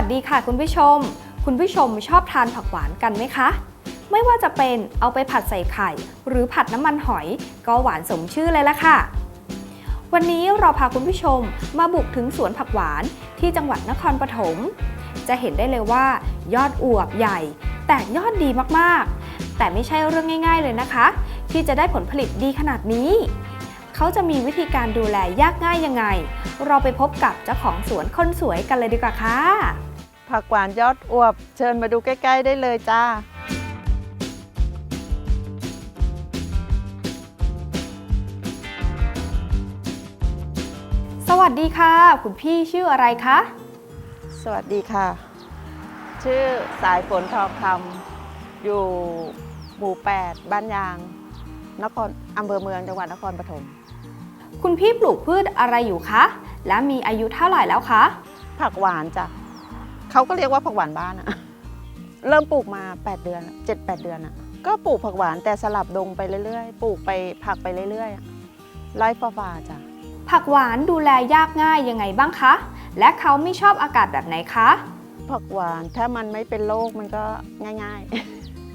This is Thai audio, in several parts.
วัสดีค่ะคุณผู้ชม คุณผู้ชมชอบทานผักหวานกันไหมคะ ไม่ว่าจะเป็นเอาไปผัดใส่ไข่ หรือผัดน้ำมันหอย ก็หวานสมชื่อเลยละค่ะ วันนี้เราพาคุณผู้ชมมาบุกถึงสวนผักหวานที่จังหวัดนครปฐม จะเห็นได้เลยว่า ยอดอวบใหญ่ แตกยอดดีมากๆ แต่ไม่ใช่เรื่องง่ายๆเลยนะคะ ที่จะได้ผลผลิตดีขนาดนี้เขาจะมีวิธีการดูแลยากง่ายยังไง เราไปพบกับเจ้าของสวนคนสวยกันเลยดีกว่าค่ะ ผักหวานยอดอวบ เชิญมาดูใกล้ ๆ ได้เลยจ้า สวัสดีค่ะ คุณพี่ชื่ออะไรคะ สวัสดีค่ะ ชื่อสายฝนทองคำอยู่หมู่ 8 บ้านยาง นครอำเภอเมืองจังหวัดนครปฐมคุณพี่ปลูกพืชอะไรอยู่คะ และมีอายุเท่าไหร่แล้วคะ ผักหวานจ้ะ เขาก็เรียกว่าผักหวานบ้านอะเริ่มปลูกมา 8 เดือน 7 8 เดือนอะก็ปลูกผักหวานแต่สลับดงไปเรื่อยๆ ปลูกไปผักไปเรื่อยๆอะไล่ฟ้าๆจ้ะผักหวานดูแลยากง่ายยังไงบ้างคะ และเขาไม่ชอบอากาศแบบไหนคะ ผักหวานถ้ามันไม่เป็นโรคมันก็ง่าย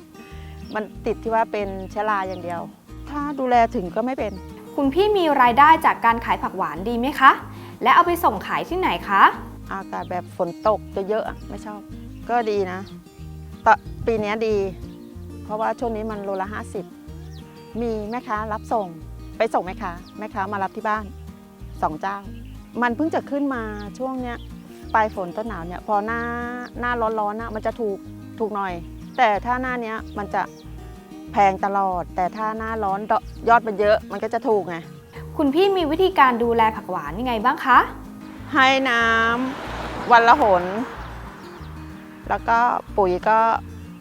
ๆ มันติดที่ว่าเป็นเชื้อราอย่างเดียว ถ้าดูแลถึงก็ไม่เป็น คุณพี่มีรายได้จากการขายผักหวานดีไหมคะ และเอาไปส่งขายที่ไหนคะ อากาศแบบฝนตกจะเยอะๆไม่ชอบ ก็ดีนะตปีนี้ดี เพราะว่าช่วงนี้มันโลละ50มีแม่ค้ารับส่งไปส่งแม่ค้าแม่ค้ามารับที่บ้านสองเจ้า มันเพิ่งจะขึ้นมาช่วงเนี้ยปลายฝนต้นหนาวเนี่ยพอหน้าหน้าร้อนๆนะมันจะถูกถูกหน่อย แต่ถ้าหน้าเนี้ยมันจะแพงตลอด แต่ถ้าหน้าร้อนยอดมันเยอะมันก็จะถูกไงคุณพี่มีวิธีการดูแลผักหวานยังไงบ้างคะ ให้น้ำวันละหน แล้วก็ปุ๋ยก็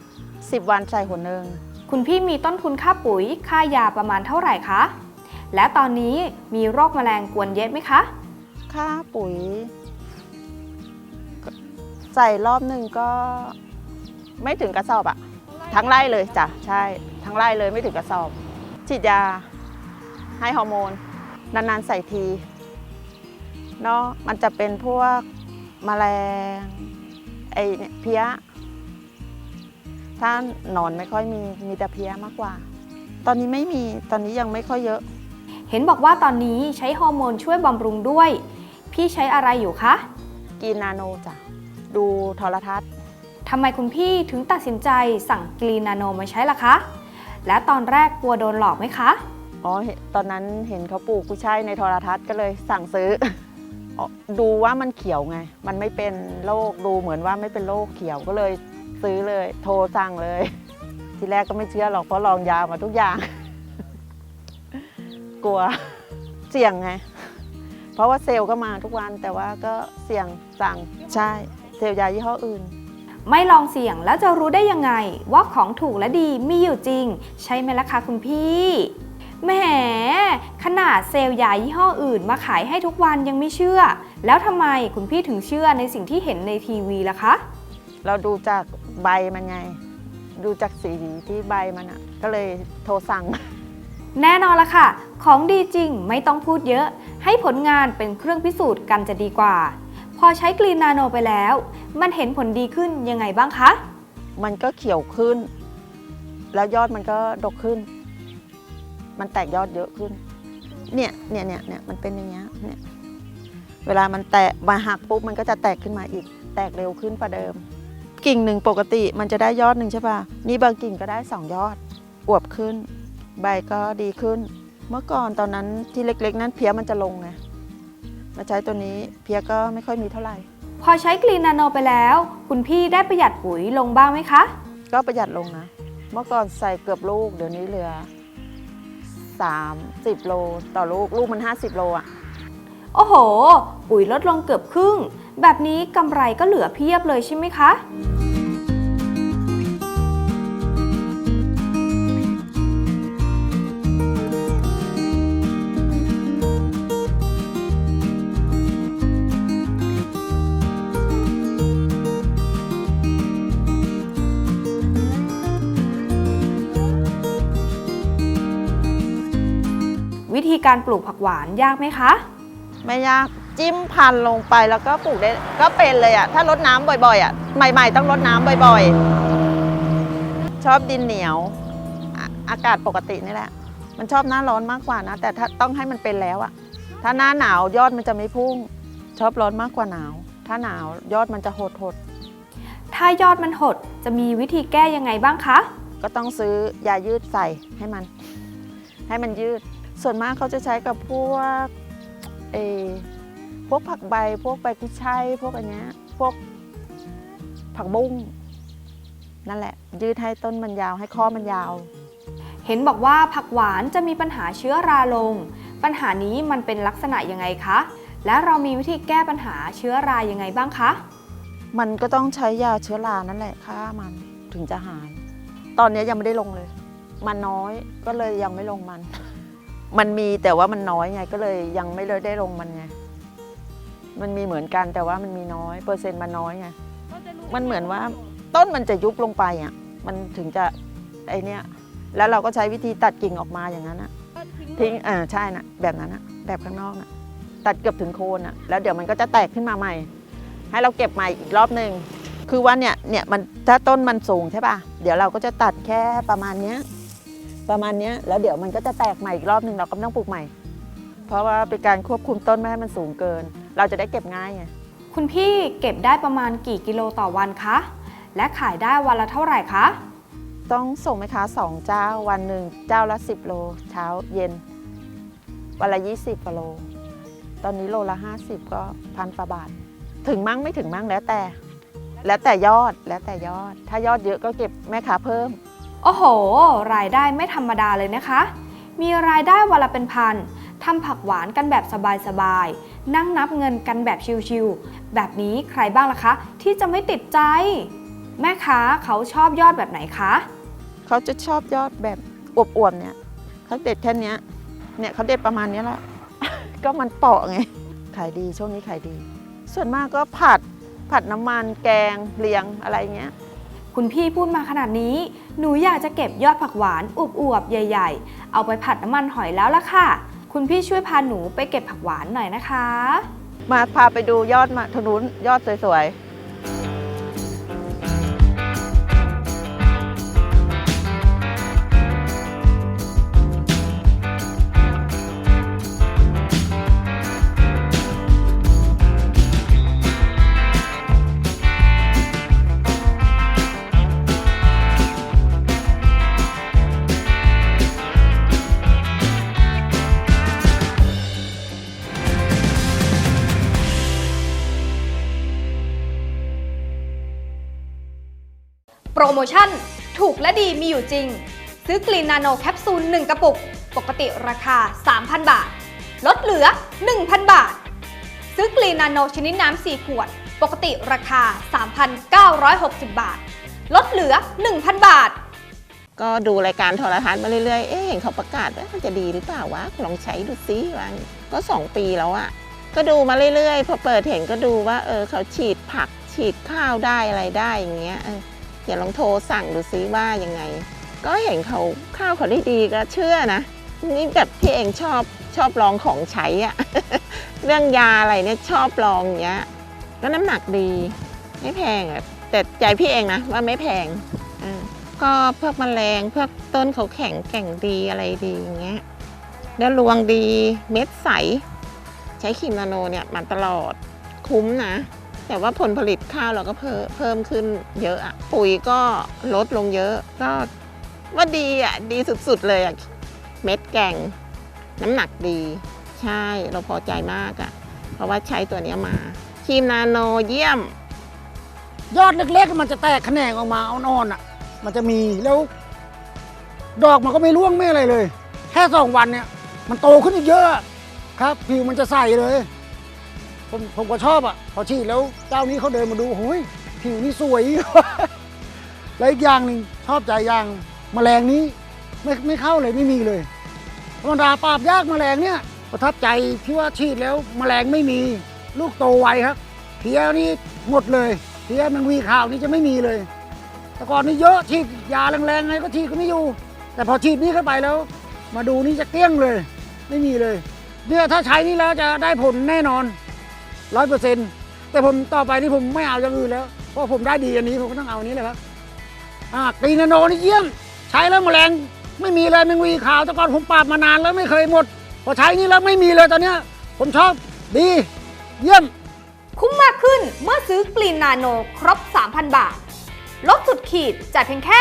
10 วันใส่หนหนึ่งคุณพี่มีต้นทุนค่าปุ๋ยค่ายาประมาณเท่าไหร่คะ และตอนนี้มีโรคแมลงกวนเยอะไหมคะ ค่าปุ๋ยก็ใส่รอบหนึ่งก็ไม่ถึงกระสอบอะทั้งไร่เลยจ้ะใช่ ทั้งไร่เลยไม่ถึงกระสอบฉีดยาให้ฮอร์โมน นานๆใส่ที เนาะมันจะเป็นพวกแมลงไอเนี่ยเพี้ย ถ้าหนอนไม่ค่อยมีมีแต่เพี้ยมากกว่า ตอนนี้ไม่มีตอนนี้ยังไม่ค่อยเยอะ เห็นบอกว่าตอนนี้ใช้ฮอร์โมนช่วยบำรุงด้วย พี่ใช้อะไรอยู่คะกินนาโนจ้ะดูโทรทัศน์ทำไมคุณพี่ถึงตัดสินใจสั่งกรีนาโนมาใช้ล่ะคะ และตอนแรกกลัวโดนหลอกไหมคะ อ๋อเห็นตอนนั้นเห็นเขาปลูกกุ้ยช่ายในโทรทัศน์ก็เลยสั่งซื้ออ๋อ ดูว่ามันเขียวไง มันไม่เป็นโรคดูเหมือนว่าไม่เป็นโรคเขียวก็เลยซื้อเลย โทรสั่งเลย ทีแรกก็ไม่เชื่อหรอกเพราะลองยามาทุกอย่าง กลัวเสี่ยงไง เพราะว่าเซลล์ก็มาทุกวันแต่ว่าก็เสี่ยงสั่งใช่เซลล์ยายี่ห้ออื่น ไม่ลองเสี่ยงแล้วจะรู้ได้ยังไง ว่าของถูกและดีมีอยู่จริง ใช่ไหมล่ะคะคุณพี่ แหมขนาดเซลล์ยายี่ห้ออื่นมาขายให้ทุกวันยังไม่เชื่อ แล้วทำไมคุณพี่ถึงเชื่อในสิ่งที่เห็นในทีวีล่ะคะ เราดูจากใบมันไง ดูจากสีที่ใบมันอะก็เลยโทรสั่ง แน่นอนละค่ะ ของดีจริงไม่ต้องพูดเยอะ ให้ผลงานเป็นเครื่องพิสูจน์กันจะดีกว่า พอใช้กรีนนาโนไปแล้ว มันเห็นผลดีขึ้นยังไงบ้างคะ มันก็เขียวขึ้น แล้วยอดมันก็ดกขึ้น มันแตกยอดเยอะขึ้น เนี่ย เนี่ยเนี่ยเนี่ยมันเป็นอย่างเงี้ย เนี่ย เวลามันแตกมาหักปุ๊บมันก็จะแตกขึ้นมาอีก แตกเร็วขึ้นกว่าเดิม กิ่งหนึ่งปกติมันจะได้ยอดหนึ่งใช่ป่ะ นี่บางกิ่งก็ได้สองยอด อวบขึ้น ใบก็ดีขึ้น เมื่อก่อนตอนนั้นที่เล็ก ๆ นั้นเพี้ยมันจะลงไง มาใช้ตัวนี้เพี้ยก็ไม่ค่อยมีเท่าไหร่ พอใช้กรีนนาโนไปแล้ว คุณพี่ได้ประหยัดปุ๋ยลงบ้างไหมคะ ก็ประหยัดลงนะ เมื่อก่อนใส่เกือบลูก เดี๋ยวนี้เหลือ 30 โล ต่อลูก ลูกมัน 50 โลอะ โอ้โห ปุ๋ยลดลงเกือบครึ่ง แบบนี้กำไรก็เหลือเพียบเลยใช่ไหมคะ การปลูกผักหวานยากไหมคะ ไม่ยากจิ้มพันธุ์ลงไปแล้วก็ปลูกได้ก็เป็นเลยอะถ้ารดน้ำบ่อยๆอะใหม่ ๆ ต้องรดน้ำบ่อยๆ ชอบดินเหนียวอะอากาศปกตินี่แหละ มันชอบหน้าร้อนมากกว่านะ แต่ถ้าต้องให้มันเป็นแล้วอะถ้าหน้าหนาวยอดมันจะไม่พุ่ง ชอบร้อนมากกว่าหนาว ถ้าหนาวยอดมันจะหดหดถ้ายอดมันหดจะมีวิธีแก้ยังไงบ้างคะๆก็ต้องซื้อยายืดใส่ให้มัน ให้มันยืด ส่วนมากเขาจะใช้กับพวกเออพวกผักใบ พวกใบกุยช่ายพวกอันเนี้ยพวกผักบุ้งนั่นแหละ ยืดให้ต้นมันยาวให้ข้อมันยาว เห็นบอกว่าผักหวานจะมีปัญหาเชื้อราลง ปัญหานี้มันเป็นลักษณะยังไงคะ และเรามีวิธีแก้ปัญหาเชื้อรายังไงบ้างคะ มันก็ต้องใช้ยาเชื้อรานั่นแหละฆ่ามันถึงจะหาย ตอนนี้ยังไม่ได้ลงเลย มันน้อยก็เลยยังไม่ลงมัน มันมีแต่ว่ามันน้อยไงก็เลยยังไม่เลยได้ลงมันไงมันมีเหมือนกันแต่ว่ามันมีน้อย เปอร์เซ็นต์มันน้อยไงมันเหมือนว่าต้นมันจะยุบลงไปอะมันถึงจะไอเนี้ยแล้วเราก็ใช้วิธีตัดกิ่งออกมาอย่างนั้นนะทิ้งอ่าใช่นะแบบนั้นนะแบบข้างนอกนะตัดเกือบถึงโคนอะแล้วเดี๋ยวมันก็จะแตกขึ้นมาใหม่ ให้เราเก็บใหม่อีกรอบหนึ่งคือว่าเนี่ยเนี่ยมันถ้าต้นมันสูงใช่ป่ะเดี๋ยวเราก็จะตัดแค่ประมาณเนี้ย ประมาณเนี้ยแล้วเดี๋ยวมันก็จะแตกใหม่อีกรอบหนึ่งเราก็ไม่ต้องปลูกใหม่ เพราะว่าเป็นการควบคุมต้นไม่ให้มันสูงเกิน เราจะได้เก็บง่ายไงคุณพี่เก็บได้ประมาณกี่กิโลต่อวันคะและขายได้วันละเท่าไหร่คะต้องส่งไหมคะสองเจ้าวันหนึ่งเจ้าละ 10 โล เช้าเย็น วันละ 20กว่าโล ตอนนี้โลละ 50 ก็พันกว่าบาท ถึงมั่งไม่ถึงมั่งแล้วแต่ แล้วแต่ยอดแล้วแต่ยอด ถ้ายอดเยอะก็เก็บแม่ค้าเพิ่ม โอ้โห รายได้ไม่ธรรมดาเลยนะคะ มีรายได้วันละเป็นพันทำผักหวานกันแบบสบายๆ นั่งนับเงินกันแบบชิวๆ แบบนี้ใครบ้างล่ะคะ ที่จะไม่ติดใจ แม่ค้าเขาชอบยอดแบบไหนคะ เขาจะชอบยอดแบบอวบๆเนี่ยเขาเด็ดแค่เนี้ยเนี่ยเขาเด็ดประมาณนี้แหละ ก็มันเปาะไง ขายดีช่วงนี้ขายดี ส่วนมากก็ผัดผัดน้ำมันแกงเลียงอะไรเงี้ย คุณพี่พูดมาขนาดนี้ หนูอยากจะเก็บยอดผักหวานอวบๆใหญ่ ๆ เอาไปผัดน้ำมันหอยแล้วล่ะค่ะ คุณพี่ช่วยพาหนูไปเก็บผักหวานหน่อยนะคะ มาพาไปดูยอดมาทางนู้นยอดสวยๆ รโมชั่น ถูกและดีมีอยู่จริง ซื้อกลีนนาโนแคปซูล 1 กระปุก ปกติราคา 3,000 บาท ลดเหลือ 1,000 บาท ซื้อกลีนนาโนชนิดน้ำ 4 ขวด ปกติราคา 3,960 บาท ลดเหลือ 1,000 บาท ก็ดูรายการโทรทัศน์มาเรื่อยๆ เอ๊ะเห็นเขาประกาศว่ามันจะดีหรือเปล่าวะ ลองใช้ดูซิว่าก็ 2 ปีแล้วอะก็ดูมาเรื่อยๆ พอเปิดเห็นก็ดูว่า เออเขาฉีดผักฉีดข้าวได้อะไรได้อย่างเงี้ย เออเดี๋ยวลองโทรสั่งดูซิว่ายังไง ก็เห็นเขาข้าวเขาได้ดีก็เชื่อนะ นี่แบบพี่เองชอบชอบลองของใช้อะเรื่องยาอะไรเนี่ยชอบลองอย่างเงี้ย ก็น้ำหนักดี ไม่แพงอะแต่ใจพี่เองนะว่าไม่แพงอ่าก็พวกแมลงเพวกต้นเขาแข็งแกร่งดีอะไรดีอย่างเงี้ยแล้วรวงดีเม็ดใส ใช้ครีมนาโนเนี่ยมาตลอดคุ้มนะ แต่ว่าผลผลิตข้าวเราก็เพิ่มเพิ่มขึ้นเยอะอะปุ๋ยก็ลดลงเยอะก็ว่าดีอะดีสุดๆเลยอะเม็ดแก่งน้ำหนักดี ใช่เราพอใจมากอะเพราะว่าใช้ตัวนี้มาครีมนาโนเยี่ยม ยอดเล็กๆ มันจะแตกแขนงออกมาอ่อนๆอะ มันจะมีแล้ว ดอกมันก็ไม่ร่วงไม่อะไรเลย แค่สองวันเนี่ย มันโตขึ้นอีกเยอะ ครับ ผิวมันจะใสเลย ผมผมก็ชอบอะ พอฉีดแล้วเจ้านี้เขาเดินมาดูโอ้ยผิวนี่สวย แล้วอีกอย่างหนึ่งชอบใจอย่างแมลงนี้ไม่ไม่เข้าเลยไม่มีเลยธรรมดาปราบยากแมลงเนี่ย ประทับใจที่ว่าฉีดแล้วแมลงไม่มีลูกโตไวครับเพี้ยนี่หมดเลยเพี้ยแมงวีข่าวนี่จะไม่มีเลยแต่ก่อนนี่เยอะฉีดยาแรงๆไงก็ฉีดก็ไม่อยู่ แต่พอฉีดนี่เข้าไปแล้ว มาดูนี่จะเกลี้ยงเลย ไม่มีเลยเนี่ยถ้าใช้นี่แล้วจะได้ผลแน่นอน ร้อยเปอร์เซ็นต์แต่ผมต่อไปนี่ผมไม่เอาอย่างอื่นแล้ว เพราะผมได้ดีอันนี้ผมก็ต้องเอาอันนี้เลยครับอ่ากรีนาโนนี่เยี่ยม ใช้แล้วแมลงไม่มีเลยแมงวีขาวแต่ก่อนผมปราบมานานแล้วไม่เคยหมด พอใช้นี่แล้วไม่มีเลยตอนเนี้ยผมชอบดี เยี่ยม คุ้มมากขึ้นเมื่อซื้อกลีนนาโนครบ 3,000 บาท ลดสุดขีดจ่ายเพียงแค่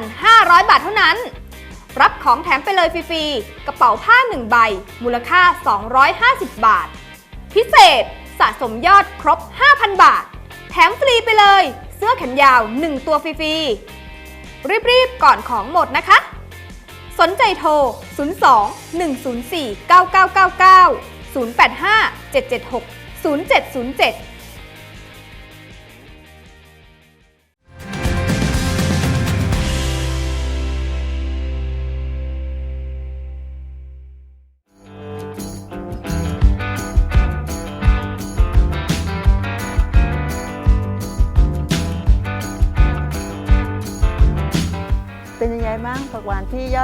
2,500 บาทเท่านั้น รับของแถมไปเลยฟรีๆ กระเป๋าผ้า 1 ใบ มูลค่า 250 บาท พิเศษ สะสมยอดครบ 5,000 บาท แถมฟรีไปเลย เสื้อแขนยาว 1 ตัวฟรีๆ รีบๆ ก่อนของหมดนะคะ สนใจโทร 02 104 9999 085 776 0707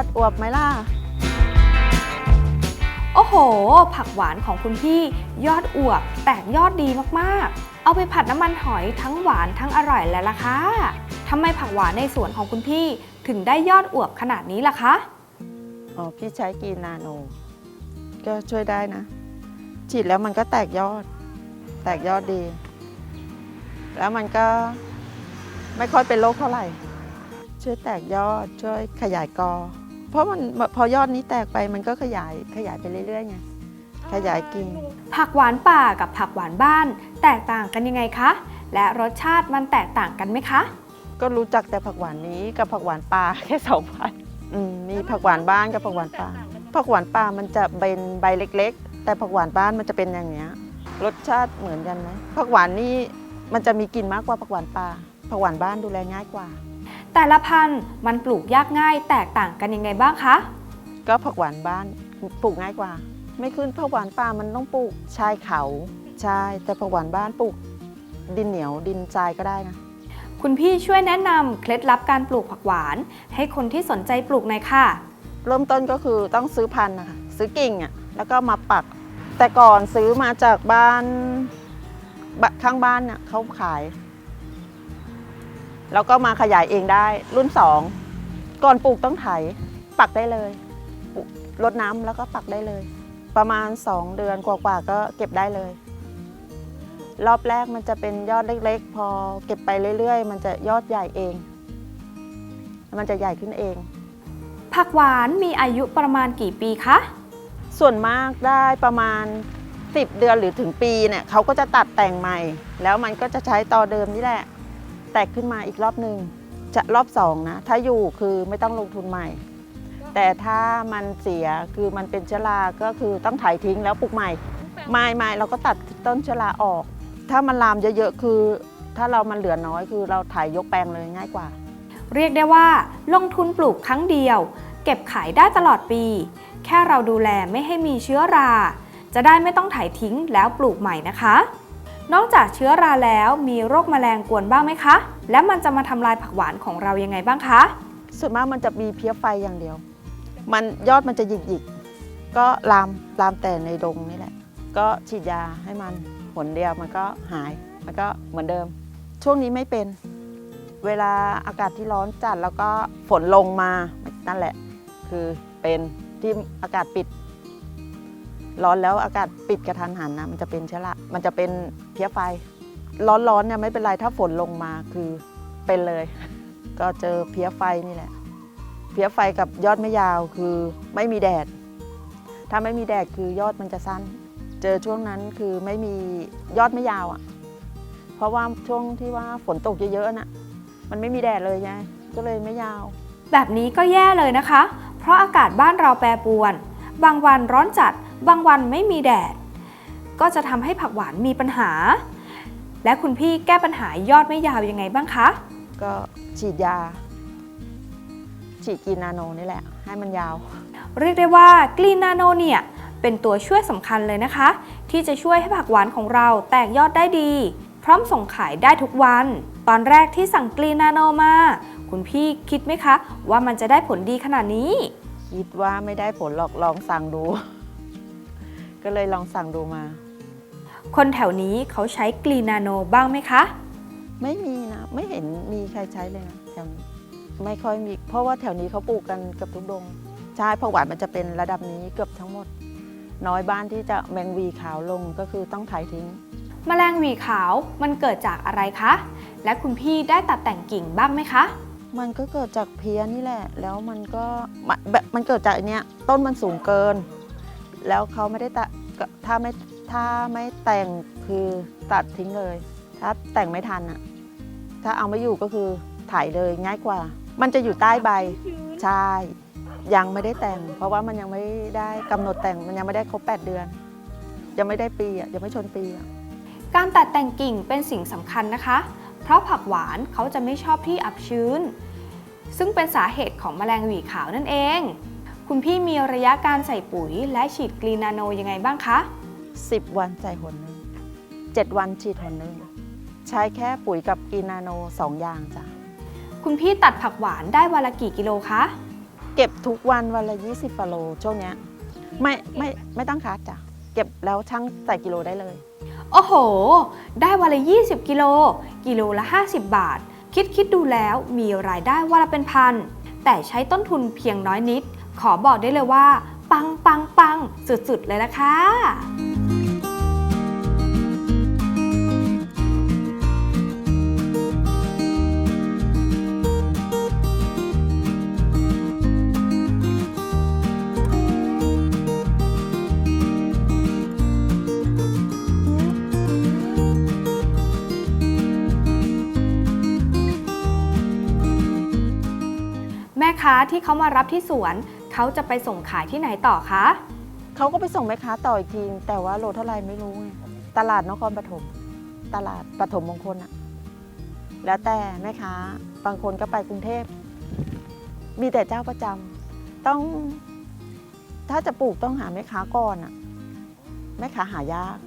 กหวานพี่ยอวบไหมล่ะ โอ้โห ผักหวานของคุณพี่ยอดอวบแตกยอดดีมากๆ เอาไปผัดน้ำมันหอยทั้งหวานทั้งอร่อยแล้วล่ะคะทำไมผักหวานในสวนของคุณพี่ถึงได้ยอดอวบขนาดนี้ล่ะคะ อ๋อ พี่ใช้กีนาโน ก็ช่วยได้นะ ฉีดแล้วมันก็แตกยอด แตกยอดดี แล้วมันก็ไม่ค่อยเป็นโรคเท่าไหร่ ช่วยแตกยอด ช่วยขยายกอ เพราะมันพอยอดนี้แตกไปมันก็ขยายขยายไปเรื่อยๆไงขยายกิ่งผักหวานป่ากับผักหวานบ้าน แตกต่างกันยังไงคะ และรสชาติมันแตกต่างกันไหมคะ ก็รู้จักแต่ผักหวานนี้กับผักหวานป่าแค่สองพันอืมมีผักหวานบ้านกับผักหวานป่าผักหวานป่ามันจะเป็นใบเล็ก ๆ แต่ผักหวานบ้านมันจะเป็นอย่างเนี้ยรสชาติเหมือนกันไหมผักหวานนี่มันจะมีกลิ่นมากกว่าผักหวานป่าผักหวานบ้านดูแลง่ายกว่า แต่ละพันธุ์มันปลูกยากง่ายแตกต่างกันยังไงบ้างคะ ก็ผักหวานบ้านปลูกง่ายกว่า ไม่ขึ้นผักหวานป่ามันต้องปลูกชายเขาใช่แต่ผักหวานบ้านปลูกดินเหนียวดินทรายก็ได้นะคุณพี่ช่วยแนะนำเคล็ดลับการปลูกผักหวาน ให้คนที่สนใจปลูกหน่อยค่ะ เริ่มต้นก็คือต้องซื้อพันธุ์นะคะซื้อกิ่งอะแล้วก็มาปัก แต่ก่อนซื้อมาจากบ้านบะข้างบ้านน่ะเขาขาย แล้วก็มาขยายเองได้รุ่นสองก่อนปลูกต้องไถปักได้เลยปลูกรดน้ำแล้วก็ปักได้เลย ประมาณ 2 เดือนกว่าๆก็เก็บได้เลย รอบแรกมันจะเป็นยอดเล็ก ๆ พอเก็บไปเรื่อย ๆ มันจะยอดใหญ่เอง มันจะใหญ่ขึ้นเอง ผักหวานมีอายุประมาณกี่ปีคะ ส่วนมากได้ประมาณ 10 เดือนหรือถึงปีเนี่ยเขาก็จะตัดแต่งใหม่ แล้วมันก็จะใช้ต่อเดิมนี่แหละ แตกขึ้นมาอีกรอบหนึ่งจะรอบสองนะ ถ้าอยู่คือไม่ต้องลงทุนใหม่ แต่ถ้ามันเสียคือมันเป็นเชื้อราก็คือต้องถ่ายทิ้งแล้วปลูกใหม่ไม่ไม่เราก็ตัดต้นเชื้อราออก ถ้ามันลามเยอะๆคือ ถ้าเรามันเหลือน้อยคือเราถ่ายยกแปลงเลยง่ายกว่า เรียกได้ว่าลงทุนปลูกครั้งเดียว เก็บขายได้ตลอดปี แค่เราดูแลไม่ให้มีเชื้อรา จะได้ไม่ต้องไถทิ้งแล้วปลูกใหม่นะคะ นอกจากเชื้อราแล้วมีโรคแมลงกวนบ้างไหมคะ และมันจะมาทำลายผักหวานของเรายังไงบ้างคะ ส่วนมากมันจะมีเพี้ยไฟอย่างเดียว มันยอดมันจะหยิกหยิกก็ลามลามแต่ในดงนี่แหละ ก็ฉีดยาให้มันหนเดียวมันก็หายมันก็เหมือนเดิม ช่วงนี้ไม่เป็น เวลาอากาศที่ร้อนจัดแล้วก็ฝนลงมานั่นแหละ คือเป็นที่อากาศปิด ร้อนแล้วอากาศปิดกระทันหันนะมันจะเป็นเชื้อรามันจะเป็นเพี้ยไฟ ร้อนๆเนี่ยไม่เป็นไรถ้าฝนลงมาคือเป็นเลย ก็เจอเพี้ยไฟนี่แหละ เพี้ยไฟกับยอดไม่ยาวคือไม่มีแดด ถ้าไม่มีแดดคือยอดมันจะสั้น เจอช่วงนั้นคือไม่มียอดไม่ยาวอะ่ะ เพราะว่าช่วงที่ว่าฝนตกเยอะๆน่ะมันไม่มีแดดเลยไงก็เลยไม่ยาว แบบนี้ก็แย่เลยนะคะ เพราะอากาศบ้านเราแปรปรวน บางวันร้อนจัด บางวันไม่มีแดด ก็จะทำให้ผักหวานมีปัญหา และคุณพี่แก้ปัญหายอดไม่ยาวยังไงบ้างคะ ก็ฉีดยา ฉีดกีนาโนนี่แหละ ให้มันยาว เรียกได้ว่ากลีนนาโนเนี่ยเป็นตัวช่วยสำคัญเลยนะคะ ที่จะช่วยให้ผักหวานของเราแตกยอดได้ดี พร้อมส่งขายได้ทุกวัน ตอนแรกที่สั่งกลีนนาโนมา คุณพี่คิดไหมคะ ว่ามันจะได้ผลดีขนาดนี้ คิดว่าไม่ได้ผลหรอกลองสั่งดู ก็เลยลองสั่งดูมา คนแถวนี้เขาใช้กรีนาโนบ้างไหมคะ ไม่มีนะ ไม่เห็นมีใครใช้เลยนะแถวนี้ไม่ค่อยมี เพราะว่าแถวนี้เขาปลูกกันเกือบทุกดง ใช่ผักหวานมันจะเป็นระดับนี้เกือบทั้งหมด น้อยบ้านที่จะแมงวีขาวลงก็คือต้องถ่ายทิ้ง แมลงหวีขาวมันเกิดจากอะไรคะ และคุณพี่ได้ตัดแต่งกิ่งบ้างไหมคะ มันก็เกิดจากเพี้ยนี่แหละ แล้วมันก็มะแบบมันเกิดจากอันเนี้ยต้นมันสูงเกิน แล้วเขาไม่ได้ตัดก็ถ้าไม่ถ้าไม่แต่งคือตัดทิ้งเลย ถ้าแต่งไม่ทันอะถ้าเอาไม่อยู่ก็คือถ่ายเลยง่ายกว่า มันจะอยู่ใต้ใบใช่ยังไม่ได้แต่ง เพราะว่ามันยังไม่ได้กำหนดแต่งมันยังไม่ได้ครบ 8 เดือน ยังไม่ได้ปีอะยังไม่ชนปีอะการตัดแต่งกิ่งเป็นสิ่งสำคัญนะคะ เพราะผักหวานเขาจะไม่ชอบที่อับชื้น ซึ่งเป็นสาเหตุของแมลงหวีขาวนั่นเอง คุณพี่มีระยะการใส่ปุ๋ย และฉีดกรีนาโนยังไงบ้างคะ 10 วันใส่หนหนึ่ง7วันฉีดหนหนึ่งใช้แค่ปุ๋ยกับกีนาโนสองอย่างจ้ะคุณพี่ตัดผักหวานได้วันละกี่กิโลคะเก็บทุกวันวันละ 20กิโลช่วงเนี้ยไม่ไม่ไม่ต้องคัดจ้ะเก็บแล้วช่างใส่กิโลได้เลย โอ้โห ได้วันละ 20 กิโล กิโลละ 50 บาท คิดคิดดูแล้วมีรายได้วันละเป็นพัน แต่ใช้ต้นทุนเพียงน้อยนิด ขอบอกได้เลยว่า ปังปังปังสุดๆ เลยละค่ะแม่ค้าที่เขามารับที่สวน เขาจะไปส่งขายที่ไหนต่อคะ เขาก็ไปส่งแม่ค้าต่ออีกที แต่ว่าโลเท่าไรไม่รู้ไงตลาดนครปฐมตลาดปฐมมงคลอะแล้วแต่แม่ค้าบางคนก็ไปกรุงเทพ มีแต่เจ้าประจำต้อง ถ้าจะปลูกต้องหาแม่ค้าก่อนอะแม่ค้าหายาก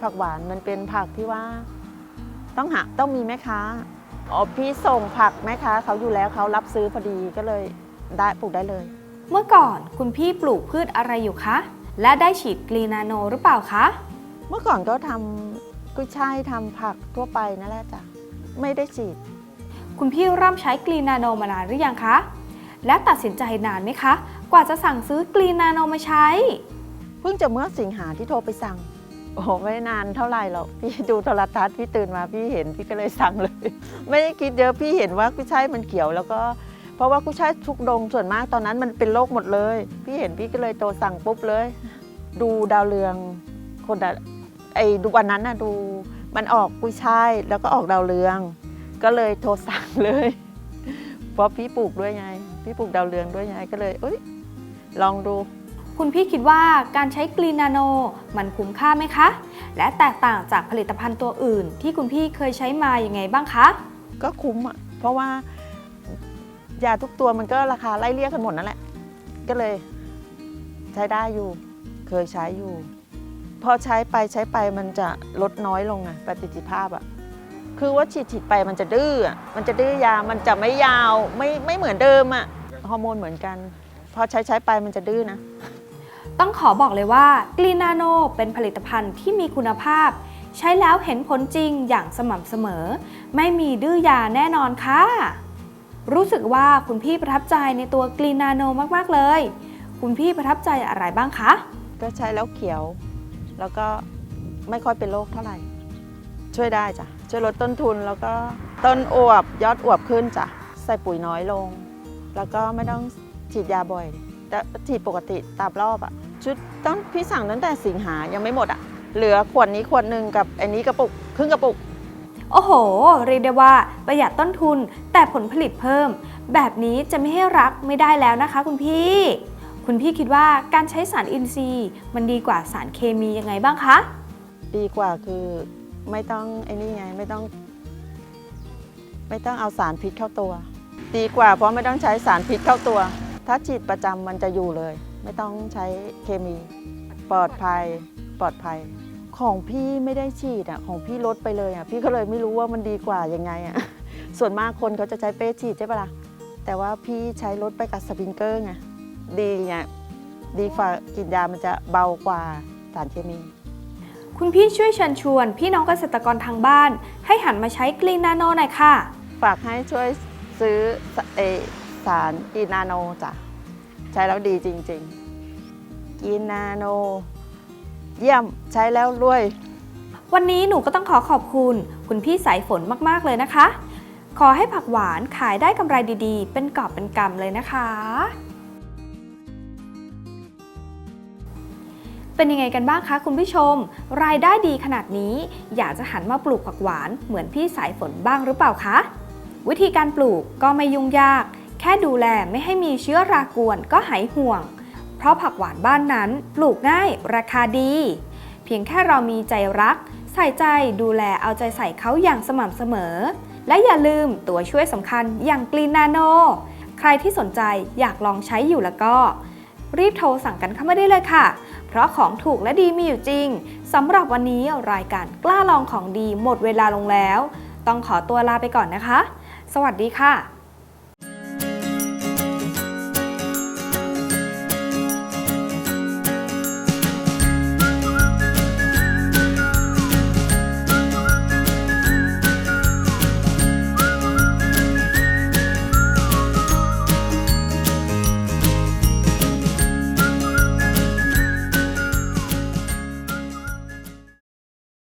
ผักหวานมันเป็นผักที่ว่า ต้องหาต้องมีแม่ค้าอ๋อพี่ส่งผักแม่ค้าเขาอยู่แล้วเขารับซื้อพอดีก็เลยได้ปลูกได้เลย เมื่อก่อนคุณพี่ปลูกพืชอะไรอยู่คะ และได้ฉีดกรีนาโนหรือเปล่าคะ เมื่อก่อนก็ทำกุ้ยช่ายทำผักทั่วไปนั่นแหละจ้ะไม่ได้ฉีด คุณพี่เริ่มใช้กรีนาโนมานานหรือยังคะ และตัดสินใจนานไหมคะ กว่าจะสั่งซื้อกรีนาโนมาใช้ เพิ่งจะเมื่อสิงหาที่โทรไปสั่ง โอ้โหไม่นานเท่าไหร่หรอกพี่ดูโทรทัศน์พี่ตื่นมาพี่เห็นพี่ก็เลยสั่งเลย ไม่ได้คิดเยอะพี่เห็นว่ากุ้ยช่ายมันเขียวแล้วก็เพ ราะว่ากุ้ยช่ายทุกดงส่วนมากตอนนั้นมันเป็นโรคหมดเลย พี่เห็นพี่ก็เลยโทรสั่งปุ๊บเลย ดูดาวเรืองคนดาไอ้ดูวันนั้นน่ะดูมันออกกุ้ยช่ายแล้วก็ออกดาวเรือง ก็เลยโทรสั่งเลย เพราะพี่ปลูกด้วยไง พี่ปลูกดาวเรืองด้วยไงก็เลยเอ้ยลองดู คุณพี่คิดว่าการใช้กรีนาโนมันคุ้มค่าไหมคะ และแตกต่างจากผลิตภัณฑ์ตัวอื่น ที่คุณพี่เคยใช้มาอย่างไงบ้างคะ ก็คุ้มอะเพราะว่า ยาทุกตัวมันก็ราคาไล่เลี่ยกันหมดนั่นแหละ ก็เลย ใช้ได้อยู่ เคยใช้อยู่ พอใช้ไปใช้ไปมันจะลดน้อยลงไงประสิทธิภาพอะคือว่าฉีดฉีดไปมันจะดื้ออะมันจะดื้อยา มันจะไม่ยาวไม่ไม่เหมือนเดิมอะฮอร์โมนเหมือนกัน พอใช้ใช้ไปมันจะดื้อนะ ต้องขอบอกเลยว่ากรีนาโนเป็นผลิตภัณฑ์ที่มีคุณภาพ ใช้แล้วเห็นผลจริงอย่างสม่ำเสมอ ไม่มีดื้อยาแน่นอนค่ะ รู้สึกว่าคุณพี่ประทับใจในตัวกรีนาโนมาก ๆ เลย คุณพี่ประทับใจอะไรบ้างคะ ก็ใช้แล้วเขียว แล้วก็ไม่ค่อยเป็นโรคเท่าไหร่ ช่วยได้จ้ะ ช่วยลดต้นทุนแล้วก็ต้นอวบยอดอวบขึ้นจ้ะ ใส่ปุ๋ยน้อยลง แล้วก็ไม่ต้องฉีดยาบ่อย แต่ฉีดปกติตามรอบอะชุดต้องพี่สั่งตั้งแต่สิงหายังไม่หมดอะ เหลือขวดนี้ขวดหนึ่งกับอันนี้กระปุกครึ่งกระปุก โอ้โห เรียกได้ว่าประหยัดต้นทุนแต่ผลผลิตเพิ่ม แบบนี้จะไม่ให้รักไม่ได้แล้วนะคะ คุณพี่ คุณพี่คิดว่าการใช้สารอินทรีย์ มันดีกว่าสารเคมียังไงบ้างคะ ดีกว่าคือไม่ต้องไอ้นี่ไงไม่ต้อง ไม่ต้องเอาสารพิษเข้าตัว ดีกว่าเพราะไม่ต้องใช้สารพิษเข้าตัว ถ้าฉีดประจำมันจะอยู่เลย ไม่ต้องใช้เคมี ปลอดภัยปลอดภัย ของพี่ไม่ได้ฉีดอะของพี่ลดไปเลยอะพี่ก็เลยไม่รู้ว่ามันดีกว่ายังไงอะส่วนมากคนเขาจะใช้เป้ฉีดใช่ปะล่ะแต่ว่าพี่ใช้ลดไปกับสปริงเกอร์ไงดีไงดีฝ่ากลินยามันจะเบากว่าสารเคมี คุณพี่ช่วยเชิญชวน พี่น้องเกษตรกรทางบ้าน ให้หันมาใช้กรีนนาโนหน่อยค่ะ ฝากให้ช่วยซื้อสเออสารอีนาโนจ้ะใช้แล้วดีจริงๆอีนาโน เยี่ยมใช้แล้วรวย วันนี้หนูก็ต้องขอขอบคุณ คุณพี่สายฝนมากๆเลยนะคะ ขอให้ผักหวานขายได้กำไรดีๆ เป็นกอบเป็นกำเลยนะคะ เป็นยังไงกันบ้างคะคุณผู้ชม รายได้ดีขนาดนี้ อยากจะหันมาปลูกผักหวานเหมือนพี่สายฝนบ้างหรือเปล่าคะ วิธีการปลูกก็ไม่ยุ่งยาก แค่ดูแลไม่ให้มีเชื้อรากวนก็หายห่วง เพราะผักหวานบ้านนั้นปลูกง่ายราคาดี เพียงแค่เรามีใจรัก ใส่ใจดูแลเอาใจใส่เขาอย่างสม่ำเสมอ และอย่าลืมตัวช่วยสำคัญอย่างกรีนนาโน ใครที่สนใจอยากลองใช้อยู่แล้วก็ รีบโทรสั่งกันเข้ามาได้เลยค่ะ เพราะของถูกและดีมีอยู่จริงสำหรับวันนี้รายการกล้าลองของดีหมดเวลาลงแล้ว ต้องขอตัวลาไปก่อนนะคะ สวัสดีค่ะ